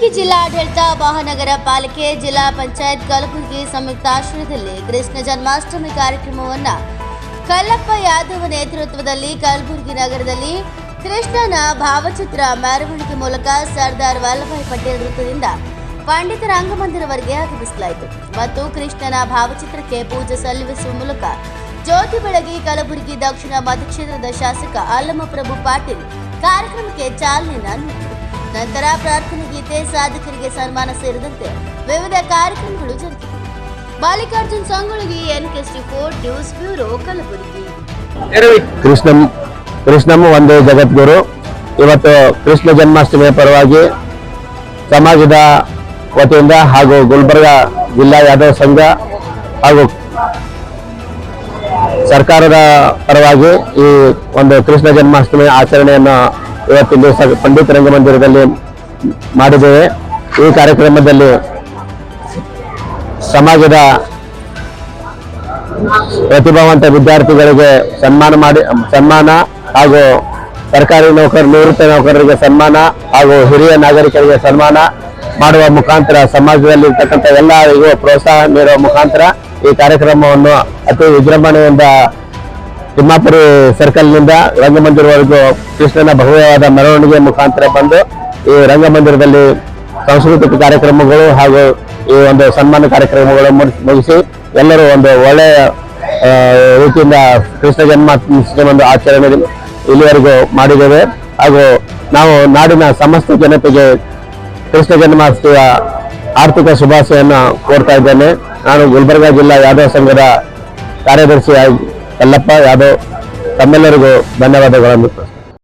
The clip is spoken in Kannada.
ಕಲಬುರಗಿ ಜಿಲ್ಲಾಡಳಿತ ಮಹಾನಗರ ಪಾಲಿಕೆ ಜಿಲ್ಲಾ ಪಂಚಾಯತ್ ಕಲಬುರಗಿ ಸಂಯುಕ್ತಾಶ್ರಯದಲ್ಲಿ ಕೃಷ್ಣ ಜನ್ಮಾಷ್ಟಮಿ ಕಾರ್ಯಕ್ರಮವನ್ನು ಕಲ್ಲಪ್ಪ ಯಾದವ್ ನೇತೃತ್ವದಲ್ಲಿ ಕಲಬುರಗಿ ನಗರದಲ್ಲಿ ಕೃಷ್ಣನ ಭಾವಚಿತ್ರ ಮೆರವಣಿಗೆ ಮೂಲಕ ಸರ್ದಾರ್ ವಲ್ಲಭಾಯ್ ಪಟೇಲ್ ವೃತ್ತದಿಂದ ಪಂಡಿತ ರಂಗಮಂದಿರವರೆಗೆ ಆಗಮಿಸಲಾಯಿತು ಮತ್ತು ಕೃಷ್ಣನ ಭಾವಚಿತ್ರಕ್ಕೆ ಪೂಜೆ ಸಲ್ಲಿಸುವ ಮೂಲಕ ಜ್ಯೋತಿ ಬೆಳಗಿ ಕಲಬುರಗಿ ದಕ್ಷಿಣ ಮತಕ್ಷೇತ್ರದ ಶಾಸಕ ಅಲ್ಲಮಪ್ರಭು ಪಾಟೀಲ್ ಕಾರ್ಯಕ್ರಮಕ್ಕೆ ಚಾಲನೆ ನೀಡಿದರು. ನಂತರ ಪ್ರಾರ್ಥನೆ, ಗೀತೆ, ಸಾಧಕರಿಗೆ ಸನ್ಮಾನ ಸೇರಿದಂತೆ ವಿವಿಧ ಕಾರ್ಯಕ್ರಮಗಳು ಜರುಗಿವೆ ಬಾಲಿಕಾರ್ಜುನ್ ಸಂಗೊಳ್ಳಿ ಎನ್ಕೆಸ್ಟಿ ಫೋರ್ ನ್ಯೂಸ್ ಬ್ಯೂರೋ ಕಲಬುರಗಿ. ಕೃಷ್ಣಂ ಕೃಷ್ಣಂ ಒಂದು ಜಗದ್ಗುರು. ಇವತ್ತು ಕೃಷ್ಣ ಜನ್ಮಾಷ್ಟಮಿಯ ಪರವಾಗಿ ಸಮಾಜದ ವತಿಯಿಂದ ಹಾಗೂ ಗುಲ್ಬರ್ಗ ಜಿಲ್ಲಾ ಯಾದವ ಸಂಘ ಹಾಗೂ ಸರ್ಕಾರದ ಪರವಾಗಿ ಈ ಒಂದು ಕೃಷ್ಣ ಜನ್ಮಾಷ್ಟಮಿ ಆಚರಣೆಯನ್ನು ಇವತ್ತಿನ ದಿವಸ ಪಂಡಿತ ರಂಗಮಂದಿರದಲ್ಲಿ ಮಾಡಿದ್ದೇವೆ. ಈ ಕಾರ್ಯಕ್ರಮದಲ್ಲಿ ಸಮಾಜದ ಪ್ರತಿಭಾವಂತ ವಿದ್ಯಾರ್ಥಿಗಳಿಗೆ ಸನ್ಮಾನ ಮಾಡಿ, ಸನ್ಮಾನ ಹಾಗೂ ಸರ್ಕಾರಿ ನೌಕರ, ನಿವೃತ್ತ ನೌಕರರಿಗೆ ಸನ್ಮಾನ ಹಾಗೂ ಹಿರಿಯ ನಾಗರಿಕರಿಗೆ ಸನ್ಮಾನ ಮಾಡುವ ಮುಖಾಂತರ ಸಮಾಜದಲ್ಲಿ ಇರ್ತಕ್ಕಂಥ ಎಲ್ಲರಿಗೂ ಪ್ರೋತ್ಸಾಹ ನೀಡುವ ಮುಖಾಂತರ ಈ ಕಾರ್ಯಕ್ರಮವನ್ನು ಅತಿ ವಿಜೃಂಭಣೆಯಿಂದ ತಿಮ್ಮಾಪುರಿ ಸರ್ಕಲ್ನಿಂದ ರಂಗಮಂದಿರವರೆಗೂ ಕೃಷ್ಣನ ಭವ್ಯವಾದ ಮೆರವಣಿಗೆ ಮುಖಾಂತರ ಬಂದು ಈ ರಂಗಮಂದಿರದಲ್ಲಿ ಸಾಂಸ್ಕೃತಿಕ ಕಾರ್ಯಕ್ರಮಗಳು ಹಾಗೂ ಈ ಒಂದು ಸನ್ಮಾನ ಕಾರ್ಯಕ್ರಮಗಳು ಮುಗಿಸ್- ಎಲ್ಲರೂ ಒಂದು ಒಳ್ಳೆಯ ರೀತಿಯಿಂದ ಕೃಷ್ಣ ಜನ್ಮಾಷ್ಟಮಿ ಒಂದು ಆಚರಣೆ ಇಲ್ಲಿವರೆಗೂ ಮಾಡಿದ್ದೇವೆ. ಹಾಗೂ ನಾವು ನಾಡಿನ ಸಮಸ್ತ ಜನತೆಗೆ ಕೃಷ್ಣ ಜನ್ಮಾಷ್ಟಮಿಯ ಆರ್ಥಿಕ ಶುಭಾಶಯನ್ನು ಕೋರ್ತಾ ಇದ್ದೇನೆ. ನಾನು ಗುಲ್ಬರ್ಗಾ ಜಿಲ್ಲಾ ಯಾದವ ಸಂಘದ ಕಾರ್ಯದರ್ಶಿಯಾಗಿ ಯಲ್ಲಪ್ಪ ಯಾದವ್ ತಮ್ಮೆಲ್ಲರಿಗೂ ಧನ್ಯವಾದಗಳನ್ನು